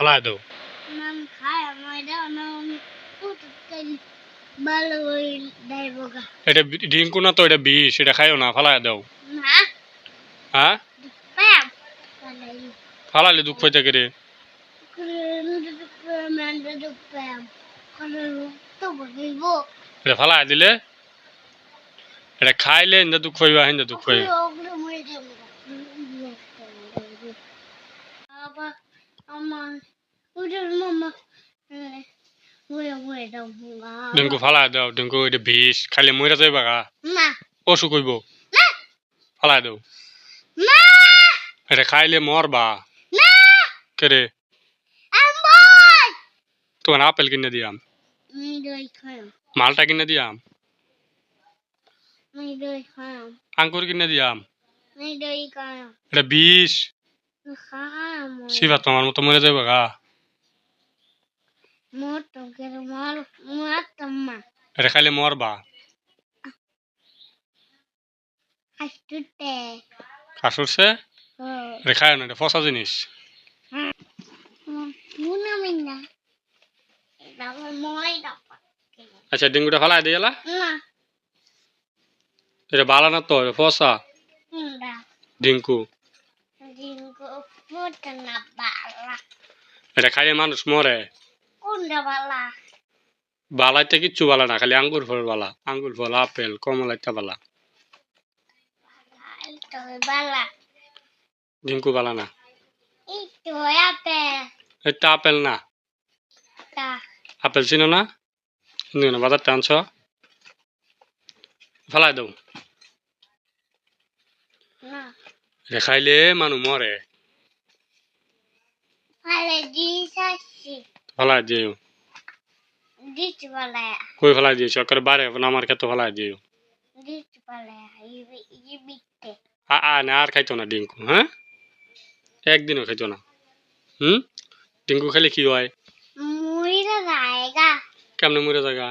ফালাই দাও। এটা ডিঙ্কু না তো এটা বিষ এটা খাইও না ফালাই দাও। হ্যাঁ? পালাই ফালাইলে দুঃখ পাইতে তো বলব এটা ফালাই দিলে? এটা খাইলে দুঃখ পাইবা হিন্দা দুঃখ পাইবা ওগুলো মরে যাব বাবা ডিঙ্কু ফালাই দাও ডিঙ্কু এটা বিষ। খাইলে মরে যাইবা গা অসুখ হইব ফালাই দাও। এটা খাইলে মরবা কেরে তোমার আপেল কিনে দিয়াম। মালটা কিনে দিয়াম। আঙ্কুর কিনে দিয়াম। এটা বিষ। শিবা তোমার মতো মরে যাইবা গা এটা খাইলে মরবা আস্তুতে কাশুরছে ও এটা খায় না এটা ফসা জিনিস আচ্ছা ডিঙ্গুটা ফালাই দিয়ালা না এটা বালা না তো ফসা ডিঙ্কু এটা খাইলে মানুষ মরে। কোনটা বালা বালাইতে কিচ্ছু বালা না খালি আঙ্গুর ফল বালা আঙ্গুর ফল আপেল কমলা ইত্যা বালা তো বালা না। এটা আপেল। না। আপেল চিনো না? নিও না বাজার টানছ ফালাই না। এটা খাইলে মানুষ মরে। কই বারে আমার ইবিতে আ না আর খাইতো না ডিঙ্কু হ্যাঁ? একদিনও খাইতো না। হুম? ডিঙ্কু খাইলে কি হয়? কেমনে মরে জায়গা?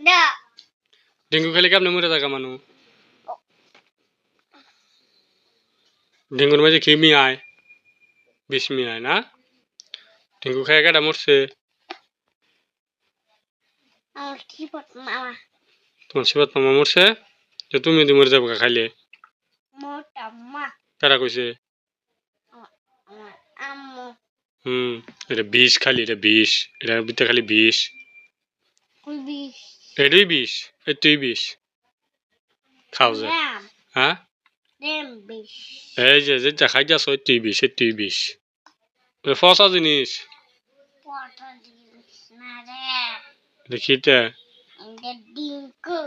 দা ডেঙ্গু খেলে কেমনে মরে জায়গা মানুষ ডেঙ্গুর মাঝে কি মিয়ায় বিষ মিয়ায় না ডেঙ্গু খাই কেটা মরছে তোমার শিবাত মামা মরছে যে তুমি যদি মরে যাব খাইলে কেটা কইছে হুম এটা বিষ খালি এটা বিষ এটার ভিতরে খালি বিষ এটাই বিষ এটাই বিষ খাও যে রাম হ্যাঁ এই যে যেটা খাইতেছ এটাই বিষ এটাই বিষ এটা ফসা জিনিস। পটা দিস না রে দেখিতে এটা ডিঙ্কু।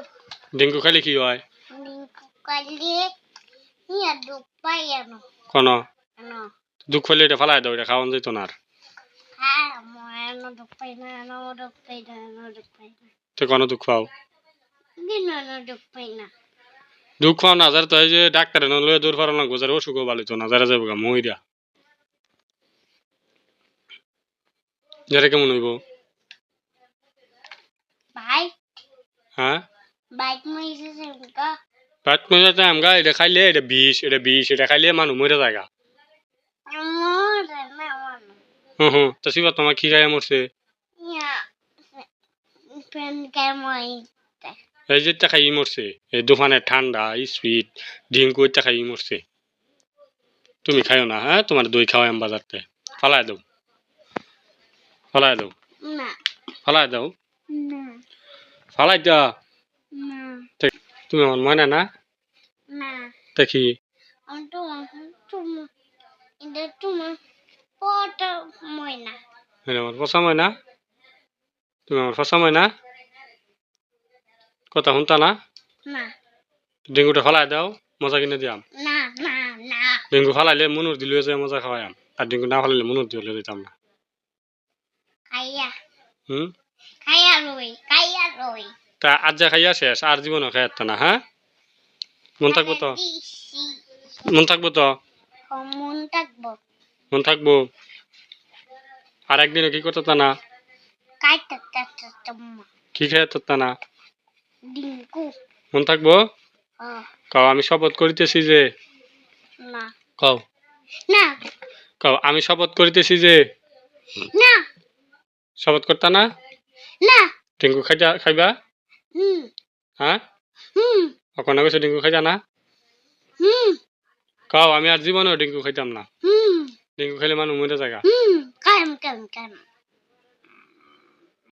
ডেঙ্গু কি হয়? কোন? দুঃখ হলে এটা ফালাই দাও এটা খাওয়ান যেত না আর। হ্যাঁ কোনো দুঃখ পাও না। দুঃখ না যারা তো যে ডাক্তারে নলে দূর ফারাম না গোজার অসুখ ভালো তো না যারা যাব গা মহিরা যারা কেমন হইব? ভাই হ্যাঁ বাইক মই এসেছে কা পাঁচ মজা এটা খাইলে এটা বিষ এটা বিষ এটা খাইলে মানুষ মরে যায় গা। হুম হুম। তো শিবা তোমার কি খাইয়া মরছে পেন কেমন এই যে টা খাই মরছে এই দোকানে ঠান্ডা সুইট ডিঙ্কু এটা খাই মরছে। তুমি খাইও না হ্যাঁ? তোমার দই খাওয়াই আম বাজারতে। ফালাই দাও। ফালাই দাও। না। ফালাই দাও। না। ফালাই দা। তুমি আমার ময়না না? না। দেখি আমি তোমার তোমার এটা তোমার পটা মই না আমার তুমি আমার ফসা ময়না? কথা শুনতা না? ডেঙ্গুটা ফালাই দাও মজা কিনে দিয়াম। ডেঙ্গু ফালাইলে মনুর দিলে যে মজা খাওয়াইম আর ডেঙ্গু না ফালাইলে মনুর দিলে দিতাম না। হুম? তা আজ যা খাইয়া শেষ আর জীবনও খাই না হ্যাঁ? মন থাকব তো? মন থাকব তো? মন থাকব। মন আর একদিনও কি করতে না? কি খেয়ে তা না? ডিঙ্কু। মন থাকব? কও আমি শপথ করিতেছি যে না। কও। না। কও আমি শপথ করিতেছি যে না। শপথ করতা না? না। ডিঙ্কু খাইতা খাইবা? হুম। হ্যাঁ? হুম। অকনা কইছে ডিঙ্কু খাইতা না? হুম। কাও আমি আর জীবনেও ডিঙ্কু খাইতাম না। হুম। ডিঙ্কু খাইলে মানুষ মরে জায়গা হুম। কাম কাম কাম